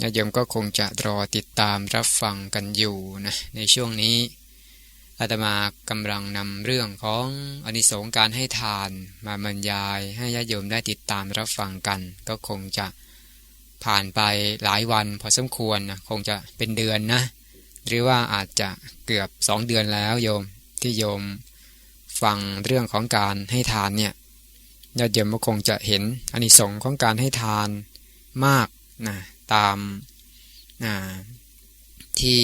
ญาติโยมก็คงจะรอติดตามรับฟังกันอยู่นะในช่วงนี้อาตมากำลังนำเรื่องของอนิสงส์การให้ทานมาบรรยายให้ญาติโยมได้ติดตามรับฟังกัน ก็คงจะผ่านไปหลายวันพอสมควรนะคงจะเป็นเดือนนะ หรือว่าอาจจะเกือบสองเดือนแล้วโยมที่โยมฟังเรื่องของการให้ทานเนี่ยญาติโยมก็คงจะเห็นอนิสงส์ของการให้ทานมากนะ ตามที่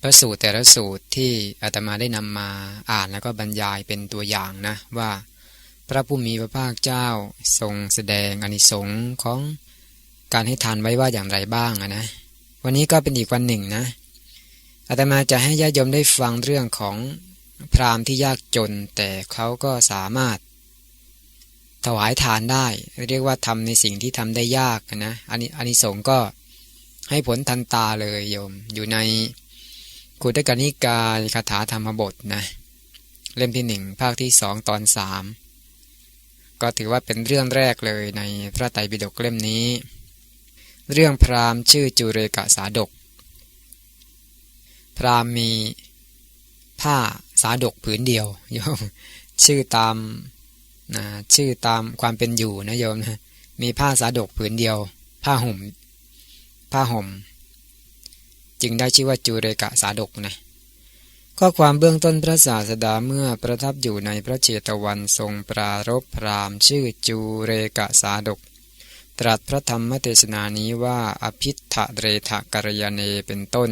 พระสูตรแต่ละสูตรที่อาตมาได้นำมาอ่านแล้วก็บรรยายเป็นตัวอย่างนะว่า พระผู้มีพระภาคเจ้าทรงแสดงอนิสงค์ของการให้ทานไว้ว่าอย่างไรบ้างนะ วันนี้ก็เป็นอีกวันหนึ่งนะอาตมาจะให้ญาติโยมได้ฟังเรื่องของพราหมณ์ที่ยากจนแต่เขาก็สามารถ ถวายทานได้ เรียกว่าทำในสิ่งที่ทำได้ยากนะอันนี้อันนี้สงก็ให้ผลทันตาเลยโยม อยู่ในกุตกนิกายคาถาธรรมบทนะเล่มที่หนึ่งภาคที่สองตอนสามก็ถือว่าเป็นเรื่องแรกเลยในพระไตรปิฎกเล่มนี้ เรื่องพราหมณ์ชื่อจุเรกะสาดก พราหมณ์มีผ้าสาดกผืนเดียวโยมชื่อตาม นะชื่อตามความเป็นอยู่นะโยมนะมีผ้าสาดกผืนเดียว ผ้าห่ม ผ้าห่ม จึงได้ชื่อว่าจูเรกะสาดกนะข้อความเบื้องต้นพระศาสดาเมื่อประทับอยู่ในพระเจตวันทรงปรารบพรามชื่อจูเรกะสาดก ตรัสพระธรรมเทศนานี้ว่าอภิธะเรทะกรยาเนเป็นต้น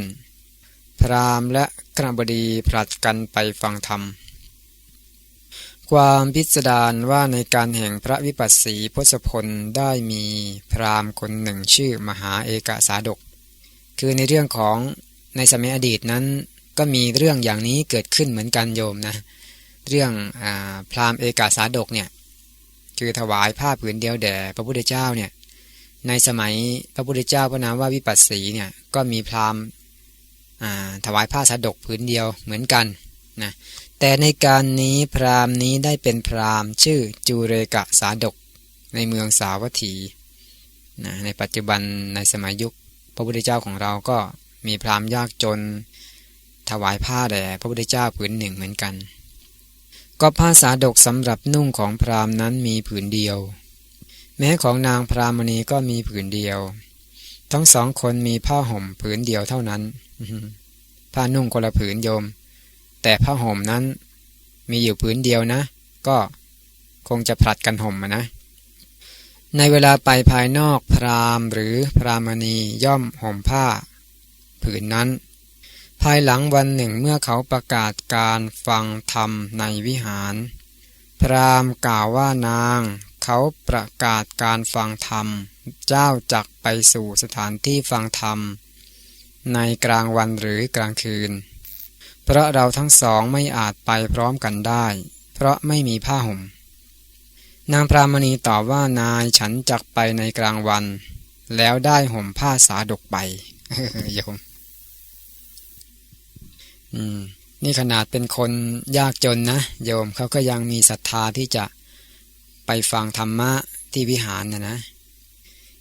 พรามและกระบดีผลัดกันไปฟังธรรม ความพิสดารว่าในการแห่งพระวิปัสสีพศพลได้มีพราหมณ์คนหนึ่งชื่อมหาเอกสาดก คือในเรื่องของในสมัยอดีตนั้น ก็มีเรื่องอย่างนี้เกิดขึ้นเหมือนกันโยมนะ เรื่องอพราหมณ์เอกสาดกเนี่ยคือถวายผ้าผืนเดียวแด่พระพุทธเจ้าเนี่ยในสมัยพระพุทธเจ้าพระนามว่าวิปัสสีเนี่ยก็มีพราหมณ์ถวายผ้าสาดกผืนเดียวเหมือนกันนะ แต่ในการนี้พราหมณ์นี้ได้เป็นพราหมณ์ชื่อจูเรกะสาดกในเมืองสาวัตถีนะในปัจจุบันในสมัยยุค พระพุทธเจ้าของเราก็มีพราหมณ์ยากจน ถวายผ้าแด่พระพุทธเจ้าผืนหนึ่งเหมือนกัน ก็ผ้าสาดกสำหรับนุ่งของพราหมณ์นั้นมีผืนเดียว แม้ของนางพราหมณีก็มีผืนเดียว ทั้งสองคนมีผ้าห่มผืนเดียวเท่านั้นผ้านุ่งคนละผืนโยม แต่ผ้าห่มนั้นมีอยู่ผืนเดียวนะ ก็คงจะผลัดกันห่มนะ ในเวลาไปภายนอกพรามหรือพรามณีย่อมห่มผ้า ผืนนั้น ภายหลังวันหนึ่งเมื่อเขาประกาศการฟังธรรมในวิหาร พรามกล่าวว่านาง เขาประกาศการฟังธรรม เจ้าจักไปสู่สถานที่ฟังธรรม ในกลางวันหรือกลางคืน เพราะเราทั้งสองไม่อาจไปพร้อมกันได้ เพราะไม่มีผ้าห่ม นางพรามณีตอบว่านายฉันจักไปในกลางวัน แล้วได้ห่มผ้าสาดกไปโยมอืม นี่ขนาดเป็นคนยากจนนะโยมเขาก็ยังมีศรัทธาที่จะไปฟังธรรมะที่วิหารนะนะ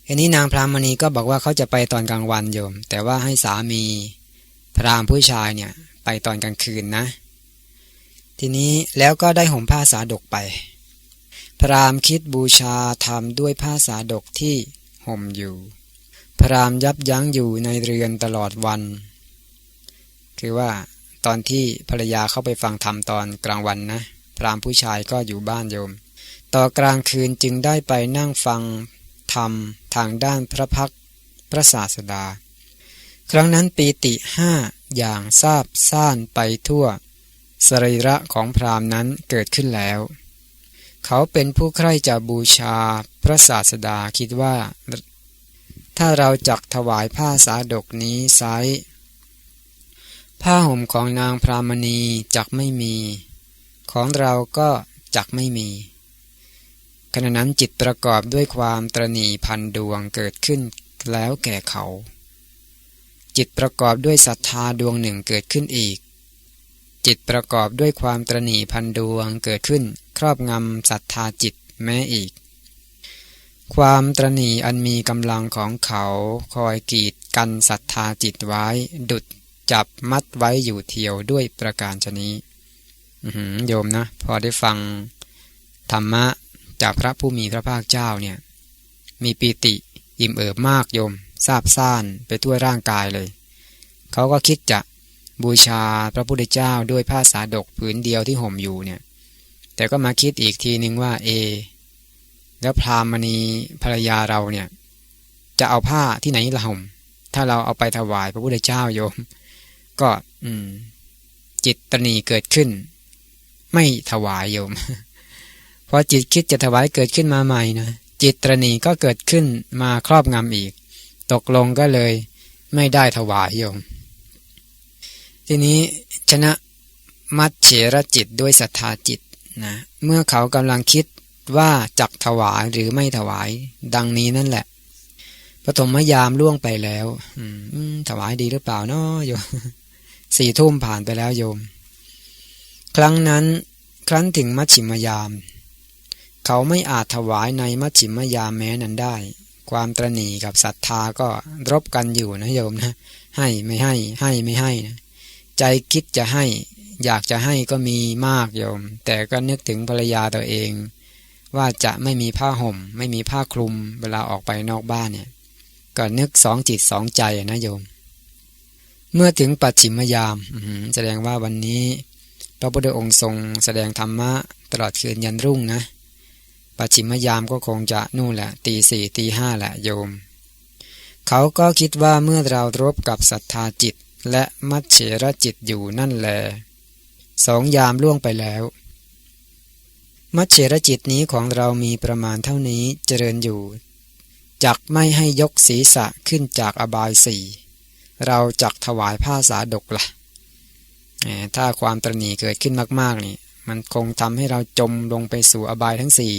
ทีนี้นางพรามณีก็บอกว่าเขาจะไปตอนกลางวันโยม แต่ว่าให้สามีพรามผู้ชายเนี่ย ไปตอนกลางคืนนะ ทีนี้แล้วก็ได้ห่มผ้าสาดกไป พรามคิดบูชาทำด้วยผ้าสาดกที่ห่มอยู่ พรามยับยั้งอยู่ในเรือนตลอดวัน คือว่าตอนที่ภรรยาเข้าไปฟังธรรมตอนกลางวันนะ พรามผู้ชายก็อยู่บ้านโยม ต่อกลางคืนจึงได้ไปนั่งฟังธรรมทางด้านพระพักพระศาสดา ครั้งนั้นปีติห้าอย่างทราบซ่านไปทั่ว สรีระของพราหมณ์นั้นเกิดขึ้นแล้ว เขาเป็นผู้ใคร่จะบูชาพระศาสดาคิดว่า ถ้าเราจักถวายผ้าสาดกนี้ไซผ้าห่มของนางพรามณีจักไม่มี ของเราก็จักไม่มีขณะนั้นจิตประกอบด้วยความตรณีพันดวงเกิดขึ้นแล้วแก่เขา จิตประกอบด้วยศรัทธาดวงหนึ่งเกิดขึ้นอีก จิตประกอบด้วยความตรณีพันดวงเกิดขึ้น ครอบงำศรัทธาจิตแม้อีก ความตรณีอันมีกำลังของเขาคอยกีดกันศรัทธาจิตไว้ ดุดจับมัดไว้อยู่เทียวด้วยประการชนี้โยมนะ พอได้ฟังธรรมะจากพระผู้มีพระภาคเจ้าเนี่ย มีปีติอิ่มเอิบมากโยม ทราบซ่านไปทั่วร่างกายเลย เขาก็คิดจะบูชาพระพุทธเจ้าด้วยผ้าสาดกผืนเดียวที่ห่มอยู่เนี่ย แต่ก็มาคิดอีกทีนึงว่าเอ แล้วพรามณีภรรยาเราเนี่ย จะเอาผ้าที่ไหนละห่ม ถ้าเราเอาไปถวายพระพุทธเจ้าโยม ก็อืม จิตตนีเกิดขึ้น ไม่ถวายโยมพอจิตคิดจะถวายเกิดขึ้นมาใหม่นะจิตตรณีก็เกิดขึ้นมาครอบงำอีก ตกลงก็เลยไม่ได้ถวายโยม ทีนี้ชนะมัดเฉรจิตด้วยศรัทธาจิตนะเมื่อเขากำลังคิดว่าจักถวายหรือไม่ถวาย ดังนี้นั่นแหละปฐมยามล่วงไปแล้วถวายดีหรือเปล่าเนาะโยมสี่ทุ่มผ่านไปแล้วโยม ครั้งนั้นครั้นถึงมัชชิมยาม เขาไม่อาจถวายในมัชชิมยามแม้นั้นได้ ความตรณีกับศรัทธาก็รบกันอยู่นะโยมนะ ให้ไม่ให้ให้ไม่ให้นะใจคิดจะให้ อยากจะให้ก็มีมากโยม แต่ก็นึกถึงภรรยาตัวเอง ว่าจะไม่มีผ้าห่ม ไม่มีผ้าคลุมเวลาออกไปนอกบ้านเนี่ย ก็นึกสองจิตสองใจนะโยม เมื่อถึงปัจฉิมยามแสดงว่าวันนี้พระพุทธองค์ทรงแสดงธรรมะตลอดคืนยันรุ่งนะ ปัจฉิมยามก็คงจะนู่นแหละตีสี่ตีห้าแหละโยม เขาก็คิดว่าเมื่อเรารบกับศรัทธาจิตและมัจเฉรจิตอยู่นั่นแหลสองยามล่วงไปแล้ว มัจเฉรจิตนี้ของเรามีประมาณเท่านี้เจริญอยู่จักไม่ให้ยกศีรษะขึ้นจากอบายสี่เราจักถวายผ้าสาดกละ่ะถ้าความตรณีเกิดขึ้นมากๆนี่มันคงทำให้เราจมลงไปสู่อบายทั้งสี่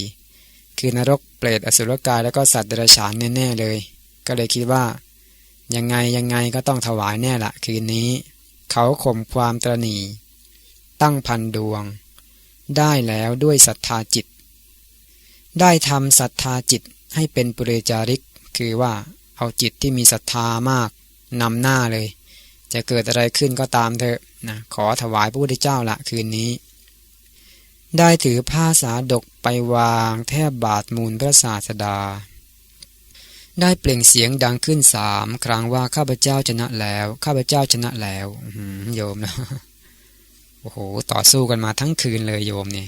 คือนรกเปรตอสุรกายแล้วก็สัตว์เดรัจฉานแน่ๆเลย ก็เลยคิดว่า ยังไงยังไงก็ต้องถวายแน่ละคืนนี้ เขาข่มความตรณีตั้งพันดวง ได้แล้วด้วยศรัทธาจิต ได้ทำศรัทธาจิตให้เป็นปุเรจาริก คือว่าเอาจิตที่มีศรัทธามากนำหน้าเลย จะเกิดอะไรขึ้นก็ตามเถอะนะขอถวายพระพุทธเจ้าละคืนนี้ ได้ถือผ้าสาดกไปวางแทบบาทมูลพระศาสดา ได้เปล่งเสียงดังขึ้นสามครั้งว่าข้าพเจ้าชนะแล้ว ข้าพเจ้าชนะแล้วโยมนะโอ้โหต่อสู้กันมาทั้งคืนเลยโยมนี่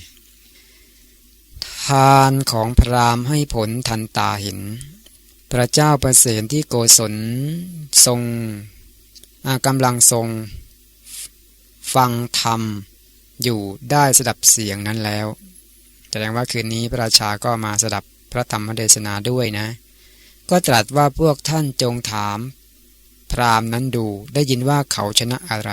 ทานของพรามให้ผลทันตาเห็น พระเจ้าประเสนที่โกศลทรงกำลังทรง ฟังธรรม อยู่ได้สดับเสียงนั้นแล้ว แสดงว่าคืนนี้พระราชาก็มาสดับพระธรรมเทศนาด้วยนะ ก็ตรัสว่าพวกท่านจงถาม พรามนั้นดูได้ยินว่าเขาชนะอะไร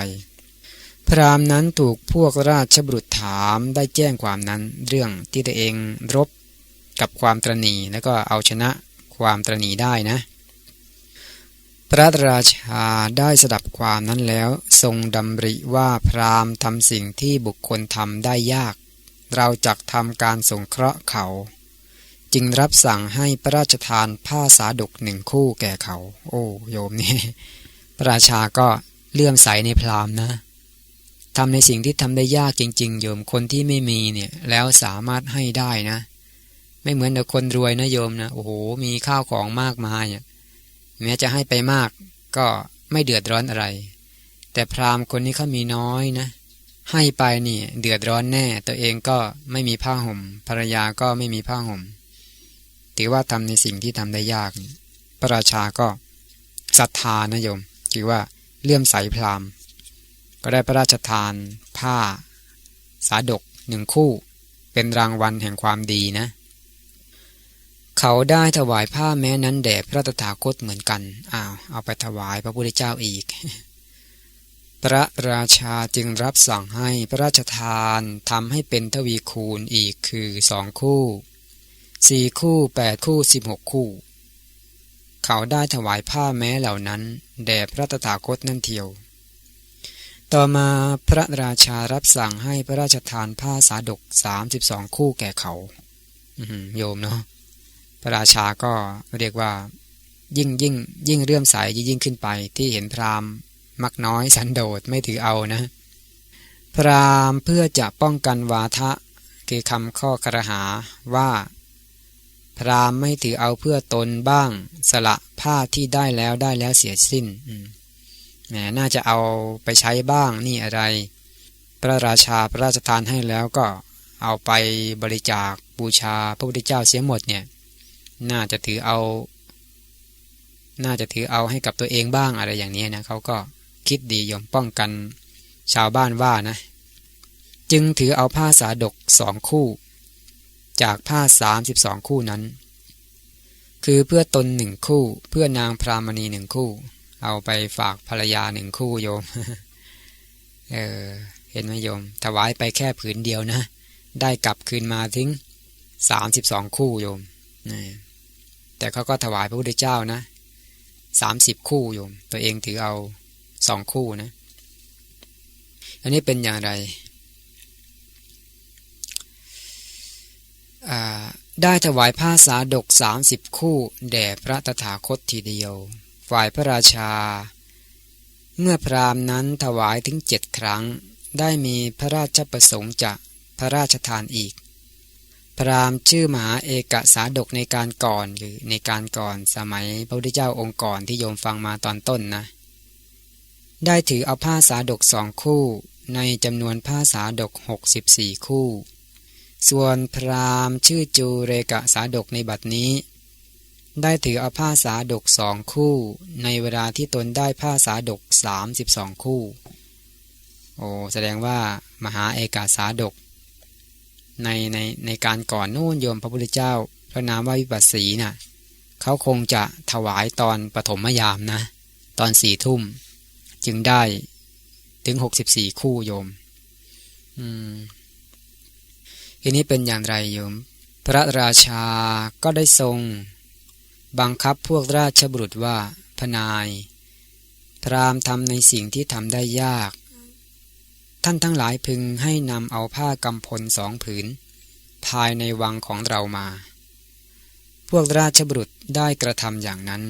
พรามนั้นถูกพวกราชบุตรถามได้แจ้งความนั้นเรื่องที่ตัวเองรบกับความตรณีแล้วก็เอาชนะความตรณีได้นะ พระราชาได้สดับความนั้นแล้ว ทรงดำริว่าพราหมณ์ทำสิ่งที่บุคคลทำได้ยาก เราจักทำการสงเคราะห์เขา จึงรับสั่งให้พระราชทานผ้าสาดกหนึ่งคู่แก่เขา โอ้โยมนี่พระราชาก็เลื่อมใสในพราหมณ์นะทำในสิ่งที่ทำได้ยากจริง ๆ โยมคนที่ไม่มีเนี่ยแล้วสามารถให้ได้นะ ไม่เหมือนแต่คนรวยนะโยมนะโอ้โหมีข้าวของมากมายอะ แม้จะให้ไปมากก็ไม่เดือดร้อนอะไร แต่พราหมณ์คนนี้เขามีน้อยนะ ให้ไปนี่เดือดร้อนแน่ ตัวเองก็ไม่มีผ้าห่ม ภรรยาก็ไม่มีผ้าห่ม ถือว่าทำในสิ่งที่ทำได้ยาก พระราชาก็ศรัทธานะโยมถือว่าเลื่อมใสพราหมณ์ ก็ได้พระราชทาน ผ้า สาดกหนึ่งคู่ เป็นรางวัลแห่งความดีนะ เขาได้ถวายผ้าแม้นั้นแด่พระตถาคตเหมือนกัน อ้าว เอาไปถวายพระพุทธเจ้าอีก พระราชาจึงรับสั่งให้พระราชทานทำให้เป็นทวีคูณอีกคือสองคู่สี่คู่แปดคู่สิบหกคู่ เขาได้ถวายผ้าแม้เหล่านั้น แด่พระตถาคตนั่นเทียว ต่อมาพระราชารับสั่งให้พระราชทานผ้าสาดกสามสิบสองคู่แก่เขาโยมเนาะ พระราชาก็เรียกว่ายิ่งยิ่งยิ่งเรื่อมใสยิ่งขึ้นไปที่เห็นพราหมณ์มักน้อยสันโดษไม่ถือเอานะ พรามเพื่อจะป้องกันวาทะคือคำข้อกระหาว่า พรามไม่ถือเอาเพื่อตนบ้าง สละผ้าที่ได้แล้วได้แล้วเสียสิ้นแหมน่าจะเอาไปใช้บ้างนี่อะไร พระราชาพระราชทานให้แล้วก็เอาไปบริจาคบูชาพระพุทธเจ้าเสียหมดเนี่ย น่าจะถือเอา น่าจะถือเอาให้กับตัวเองบ้างอะไรอย่างนี้นะเขาก็คิดดียอมป้องกันชาวบ้านว่านะ จึงถือเอาผ้าสาดกสองคู่ จากผ้าสามสิบสองคู่นั้น คือเพื่อตนหนึ่งคู่ เพื่อนางพรามณีหนึ่งคู่ เอาไปฝากภรรยาหนึ่งคู่โยม เออเห็นไหมโยม ถวายไปแค่ผืนเดียวนะ ได้กลับคืนมาถึงสามสิบสองคู่โยม แต่เขาก็ถวายพระพุทธเจ้านะสามสิบคู่โยม ตัวเองถือเอาสองคู่นะ อันนี้เป็นอย่างไร ได้ถวายผ้าสาดกสามสิบคู่ แด่พระตถาคตทีเดียว ฝ่ายพระราชา เมื่อพรามนั้นถวายถึงเจ็ดครั้ง ได้มีพระราชประสงค์จะพระราชทานอีก พรามชื่อมหาเอกสาดกในการก่อนหรือในการก่อนสมัยพระพุทธเจ้าองค์ก่อนที่โยมฟังมาตอนต้นนะ ได้ถือเอาผ้าสาดกสองคู่ในจำนวนผ้าสาดกหกสิบสี่คู่ ส่วนพราหมณ์ชื่อจูเรกะสาดกในบัดนี้ ได้ถือเอาผ้าสาดกสองคู่ ในเวลาที่ตนได้ผ้าสาดกสามสิบสองคู่ โอ้แสดงว่ามหาเอกาสาดก ในในในการก่อนนู่นโยมพระพุทธเจ้าพระนามว่าวิปัสสีนะ่ะเขาคงจะถวายตอนปฐมยามนะ ตอนสี่ทุ่ม จึงได้ถึงหกสิบสี่คู่โยม อืมทีนี้เป็นอย่างไรโยม พระราชาก็ได้ทรง บังคับพวกราชบุรุษว่าพนาย พรามทำในสิ่งที่ทำได้ยาก ท่านทั้งหลายพึงให้นำเอาผ้ากำพลสองผืน ภายในวังของเรามา พวกราชบุรุษได้กระทำอย่างนั้น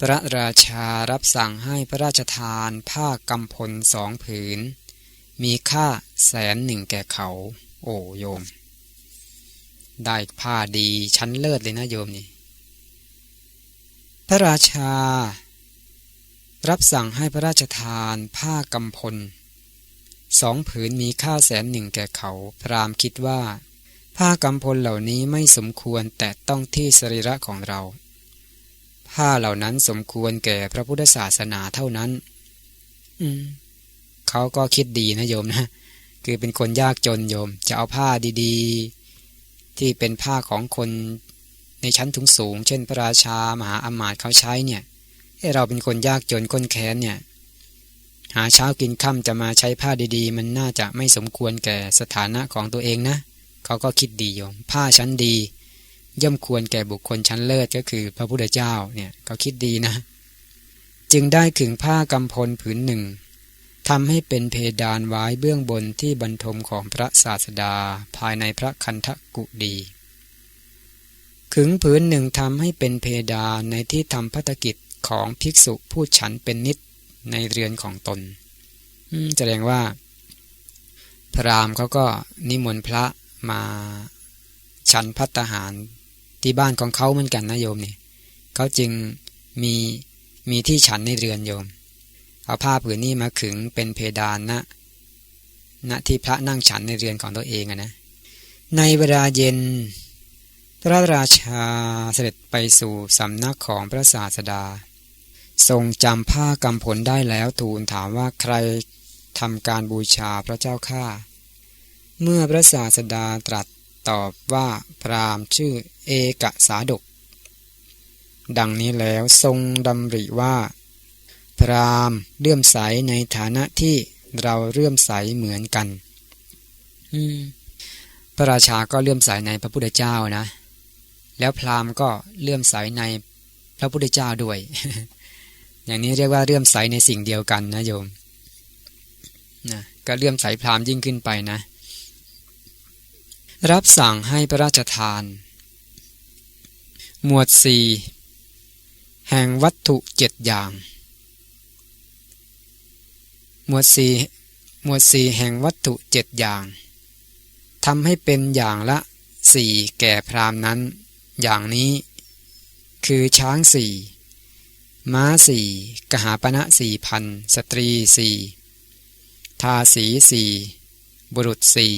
พระราชารับสั่งให้พระราชทานผ้ากำพลสองผืน มีค่าแสนหนึ่งแก่เขา โอ้โยม ได้ผ้าดีชั้นเลิศเลยนะโยมนี่ พระราชา รับสั่งให้พระราชทานผ้ากำพล สองผืนมีค่าแสนหนึ่งแก่เขา พรามคิดว่า ผ้ากำพลเหล่านี้ไม่สมควรแต่ต้องที่สรีระของเรา ผ้าเหล่านั้นสมควรแก่พระพุทธศาสนาเท่านั้น อืม เขาก็คิดดีนะโยมนะ คือเป็นคนยากจนโยม จะเอาผ้าดีๆ ที่เป็นผ้าของคนในชั้นถุงสูง เช่นพระราชามหาอมาตย์เขาใช้เนี่ยให้เราเป็นคนยากจนคนแค้นเนี่ย หาเช้ากินค่ำจะมาใช้ผ้าดีๆ มันน่าจะไม่สมควรแก่สถานะของตัวเองนะ เขาก็คิดดีโยม ผ้าชั้นดี ย่อมควรแก่บุคคลชั้นเลิศก็คือพระพุทธเจ้าเนี่ยก็คิดดีนะ จึงได้ขึงผ้ากำพลผืนหนึ่งทำให้เป็นเพดานไว้เบื้องบนที่บรรทมของพระศาสดาภายในพระคันธกุดีขึงผืนหนึ่งทำให้เป็นเพดานในที่ทำพัฒกิจของภิกษุผู้ฉันเป็นนิด ในเรือนของตนแสดงว่า พระรามเขาก็นิมนต์พระมาฉันพัตหารที่บ้านของเขาเหมือนกันนะโยมนี่เขาจึงมีมีที่ฉันในเรือนโยม เอาผ้าผืนนี้มาขึงเป็นเพดานนะณที่พระนั่งฉันในเรือนของตัวเองนะ ในเวลาเย็น พระราชาเสด็จไปสู่สำนักของพระศาสดา ทรงจำผ้ากำผลได้แล้วทูลถามว่าใครทำการบูชาพระเจ้าข้าเมื่อพระศาสดาตรัสตอบว่าพรามชื่อเอกสาดก ดังนี้แล้วทรงดำริว่า พราหมณ์เลื่อมใสในฐานะที่เราเลื่อมใสเหมือนกันพระราชาก็เลื่อมใสในพระพุทธเจ้านะ แล้วพราหมณ์ก็เลื่อมใสในพระพุทธเจ้าด้วย อย่างนี้เรียกว่าเลื่อมใสในสิ่งเดียวกันนะโยมนะก็เลื่อมใสพราหมณ์ยิ่งขึ้นไปนะ รับสั่งให้พระราชทาน หมวดสี่แห่งวัตถุเจ็ดอย่าง หมวดสี่หมวดสี่แห่งวัตถุเจ็ดอย่างทำให้เป็นอย่างละสี่แก่พรามนั้น อย่างนี้ คือช้างสี่ ม้าสี่กหาปณะสี่พันสตรีสี่ทาสีสี่บุรุษสี่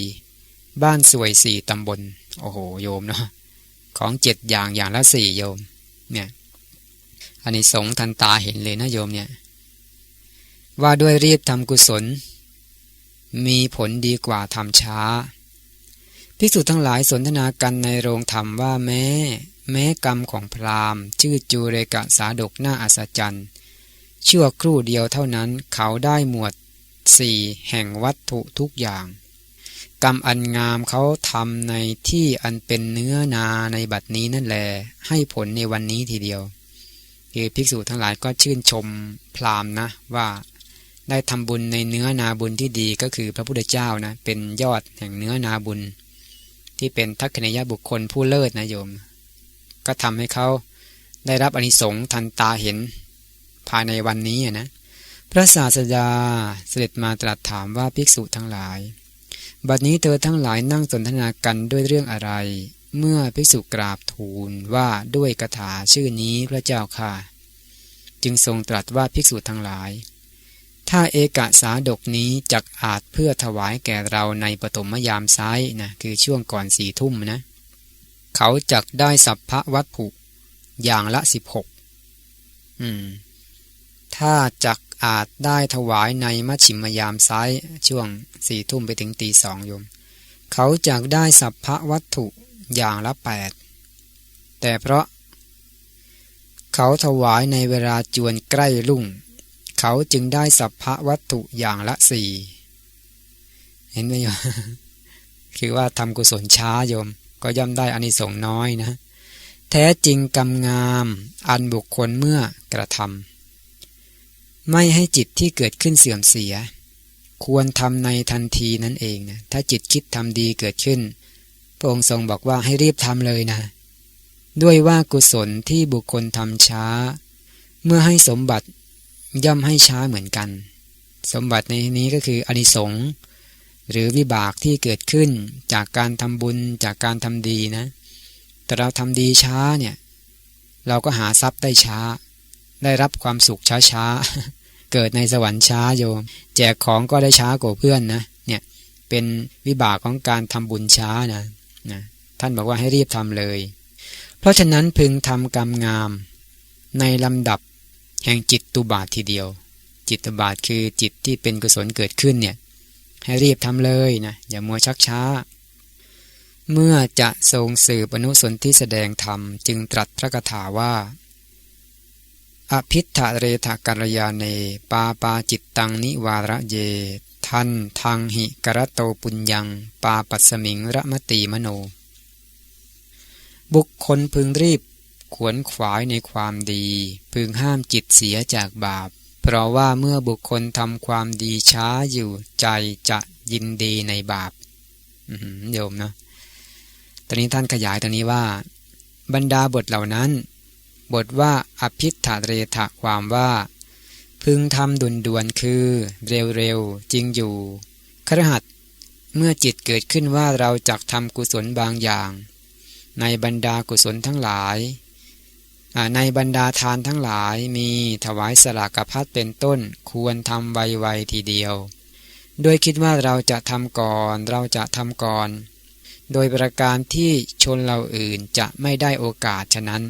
บ้านสวยสี่ตำบล โอ้โหโยมเนาะของเจ็ดอย่างอย่างละสี่โยมเนี่ยอันนี้สงทันตาเห็นเลยนะโยมเนี่ยว่าด้วยรีบทำกุศล มีผลดีกว่าทำช้า ภิกษุทั้งหลายสนทนากันในโรงธรรมว่าแม้ แม้กรรมของพราหมณ์ ชื่อจูเรกะสาดกหน้าอัศจรรย์ชั่วครู่เดียวเท่านั้นเขาได้หมวดสี่แห่งวัตถุทุกอย่าง กรรมอันงามเขาทำในที่อันเป็นเนื้อนาในบัดนี้นั่นแหลให้ผลในวันนี้ทีเดียวคือภิกษุทั้งหลายก็ชื่นชมพราหมณ์นะว่าได้ทำบุญในเนื้อนาบุญที่ดีก็คือพระพุทธเจ้านะเป็นยอดแห่งเนื้อนาบุญ ที่เป็นทักษิณยบุคคลผู้เลิศนะโยม ก็ทำให้เขาได้รับอนิสงส์ทันตาเห็นภายในวันนี้นะ พระศาสดาเสด็จมาตรัสถามว่าภิกษุทั้งหลาย บัดนี้เธอทั้งหลายนั่งสนทนากันด้วยเรื่องอะไร เมื่อภิกษุกราบทูลว่าด้วยคาถาชื่อนี้พระเจ้าค่ะ จึงทรงตรัสว่าภิกษุทั้งหลาย ถ้าเอกสาดกนี้จักอาจเพื่อถวายแก่เราในปฐมยามซ้ายนะคือช่วงก่อนสี่ทุ่มนะ เขาจักได้สัพพะวัตถุอย่างละสิบหกอืม ถ้าจักอาจได้ถวายในมัชชิมยามซ้ายช่วงสี่ทุ่มไปถึงตีสองโยม เขาจักได้สัพพะวัตถุอย่างละแปดแต่เพราะ เขาถวายในเวลาจวนใกล้ลุ่ง เขาจึงได้สัพพะวัตถุอย่างละสี่เห็นไหมโยม คือว่าทำกุศลช้าโยม ก็ย่อมได้อานิสงส์น้อยนะ แท้จริงกรรมงาม อันบุคคลเมื่อกระทำไม่ให้จิตที่เกิดขึ้นเสื่อมเสีย ควรทำในทันทีนั่นเองนะถ้าจิตคิดทำดีเกิดขึ้น พระองค์ทรงบอกว่าให้รีบทำเลยนะ ด้วยว่ากุศลที่บุคคลทำช้า เมื่อให้สมบัติย่อมให้ช้าเหมือนกัน สมบัติในนี้ก็คืออนิสงส์ หรือวิบากที่เกิดขึ้นจากการทำบุญจากการทำดีนะ แต่เราทำดีช้าเนี่ย เราก็หาทรัพย์ได้ช้า ได้รับความสุขช้าๆเกิดในสวรรค์ช้าโยม แจกของก็ได้ช้ากว่าเพื่อนนะเนี่ยเป็นวิบากของการทำบุญช้านะนะท่านบอกว่าให้รีบทำเลย เพราะฉะนั้นพึงทำกรรมงามในลำดับแห่งจิตตุบาททีเดียว จิตตุบาทคือจิตที่เป็นกุศลเกิดขึ้นเนี่ย ให้รีบทำเลยนะอย่ามัวชักช้า เมื่อจะทรงสืบอนุสนที่แสดงธรรม จึงตรัสพระคาถาว่า อภิธเรทกัลยาเน ปาปาจิตตังนิวาระเย ทันทางหิกระโตปุญญัง ปาปัสมิงระมตีมโน บุคคลพึงรีบขวนขวายในความดี พึงห้ามจิตเสียจากบาป เพราะว่าเมื่อบุคคลทำความดีช้าอยู่ใจจะยินดีในบาปโยมนะตอนนี้ท่านขยายตรงนี้ว่า บรรดาบทเหล่านั้น บทว่าอภิธาเรทะความว่า พึงทำดุนดวนคือเร็วๆจริงอยู่ครหัสเมื่อจิตเกิดขึ้นว่าเราจักทำกุศลบางอย่าง ในบรรดากุศลทั้งหลาย ในบรรดาทานทั้งหลายมีถวายสลากพัดเป็นต้นควรทำไวๆทีเดียว โดยคิดว่าเราจะทำก่อนเราจะทำก่อน โดยประการที่ชนเราอื่นจะไม่ได้โอกาสฉะนั้น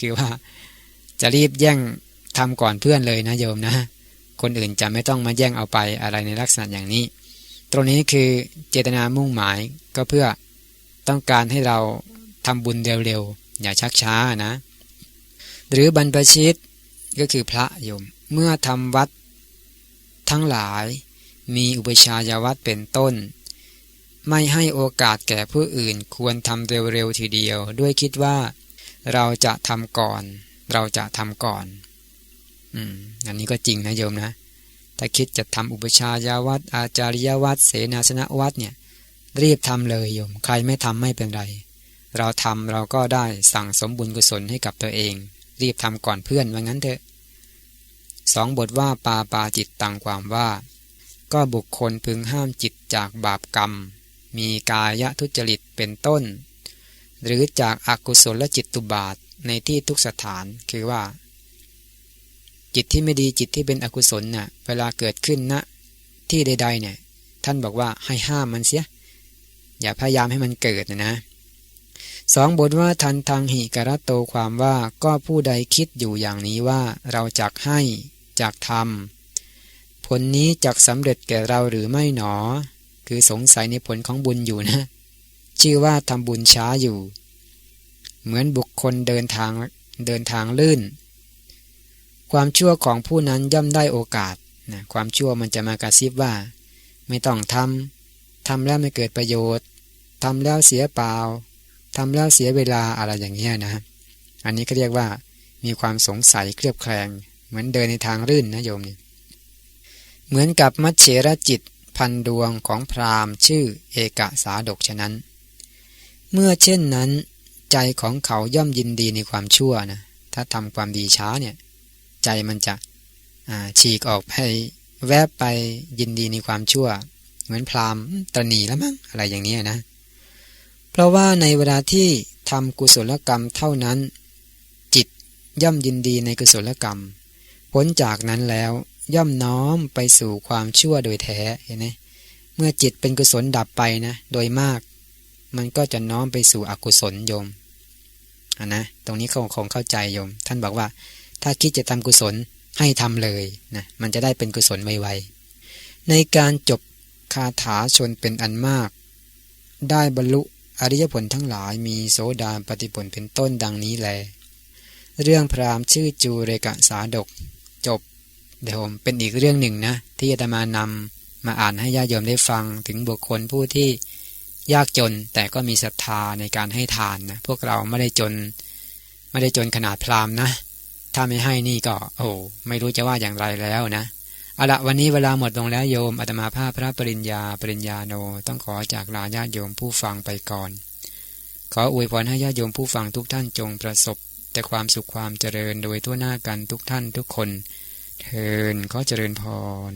คือว่าจะรีบแย่งทำก่อนเพื่อนเลยนะโยมนะ คนอื่นจะไม่ต้องมาแย่งเอาไปอะไรในลักษณะอย่างนี้ ตรงนี้คือเจตนามุ่งหมายก็เพื่อต้องการให้เราทำบุญเร็วๆอย่าชักช้านะ หรือบรรพชิตก็คือพระโยม เมื่อทำวัดทั้งหลายมีอุปชายวัดเป็นต้น ไม่ให้โอกาสแก่ผู้อื่นควรทำเร็วๆทีเดียว ด้วยคิดว่าเราจะทำก่อน เราจะทำก่อน อืมอันนี้ก็จริงนะโยมนะ ถ้าคิดจะทำอุปชายวัดอาจาริยวัดเสนาสนวัดเนี่ย รีบทำเลยโยม ใครไม่ทำไม่เป็นไร เราทำเราก็ได้สั่งสมบุญกุศลให้กับตัวเอง รีบทำก่อนเพื่อนว่างั้นเถอะสองบทว่าปาปาจิตตังความว่า ก็บุคคลพึงห้ามจิตจากบาปกรรม มีกายทุจริตเป็นต้น หรือจากอากุศลจิตตุบาทในที่ทุกสถานคือว่า จิตที่ไม่ดีจิตที่เป็นอกุศลเนะ่ะเวลาเกิดขึ้นณนะที่ใดๆเนี่ย ท่านบอกว่าให้ห้ามมันเสีย อย่าพยายามให้มันเกิดนะนะ สองบทว่าทันทางหิกรโตความว่าก็ผู้ใดคิดอยู่อย่างนี้ว่าเราจักให้จักทำผลนี้จักสำเร็จแก่เราหรือไม่หนอ คือสงสัยในผลของบุญอยู่นะ ชื่อว่าทำบุญช้าอยู่ เหมือนบุคคลเดินทางเดินทางลื่น ความชั่วของผู้นั้นย่อมได้โอกาสนะความชั่วมันจะมากระซิบว่า ไม่ต้องทำทำแล้วไม่เกิดประโยชน์ทำแล้วเสียเปล่า ทำแล้วเสียเวลาอะไรอย่างเงี้ยนะ อันนี้ก็เรียกว่ามีความสงสัยเครียบแคลง เหมือนเดินในทางรื่นนะโยมนี่เหมือนกับมัจเฉรจิตพันดวงของพราหมณ์ชื่อเอกสาดกฉะนั้น เมื่อเช่นนั้น ใจของเขาย่อมยินดีในความชั่วนะ ถ้าทำความดีช้าเนี่ย ใจมันจะฉีกออกไปแวบไปยินดีในความชั่ว เหมือนพราหมณ์ตรณีแล้วมั้งอะไรอย่างนี้นะ เพราะว่าในเวลาที่ทำกุศลกรรมเท่านั้น จิตย่อมยินดีในกุศลกรรมพ้นจากนั้นแล้วย่อมน้อมไปสู่ความชั่วโดยแท้เห็นไหมเมื่อจิตเป็นกุศลดับไปนะโดยมาก มันก็จะน้อมไปสู่อกุศลโยมอนนะตรงนี้คงคงเข้าใจโยม ท่านบอกว่า ถ้าคิดจะทำกุศลให้ทำเลยนะมันจะได้เป็นกุศลไวๆในการจบคาถาชนเป็นอันมาก ได้บรรลุ อริยผลทั้งหลายมีโสดาปฏิผลเป็นต้นดังนี้แล เรื่องพราหมณ์ชื่อจูเรกะสาดก จบ เดี๋ยวผมเป็นอีกเรื่องหนึ่งนะ ที่อาตมานำมาอ่านให้ญาติโยมได้ฟังถึงบุคคลผู้ที่ยากจนแต่ก็มีศรัทธาในการให้ทานนะพวกเราไม่ได้จน ไม่ได้จนขนาดพราหมณ์นะ ถ้าไม่ให้นี่ก็ โอ้ไม่รู้จะว่าอย่างไรแล้วนะ เอาละวันนี้เวลาหมดลงแล้วโยมอาตมาภาพพระปริญญาปริญญาโนต้องขอจากลาญาติโยมผู้ฟังไปก่อน ขออวยพรให้ญาติโยมผู้ฟังทุกท่านจงประสบ แต่ความสุขความเจริญโดยทั่วหน้ากันทุกท่านทุกคนเทินขอเจริญพร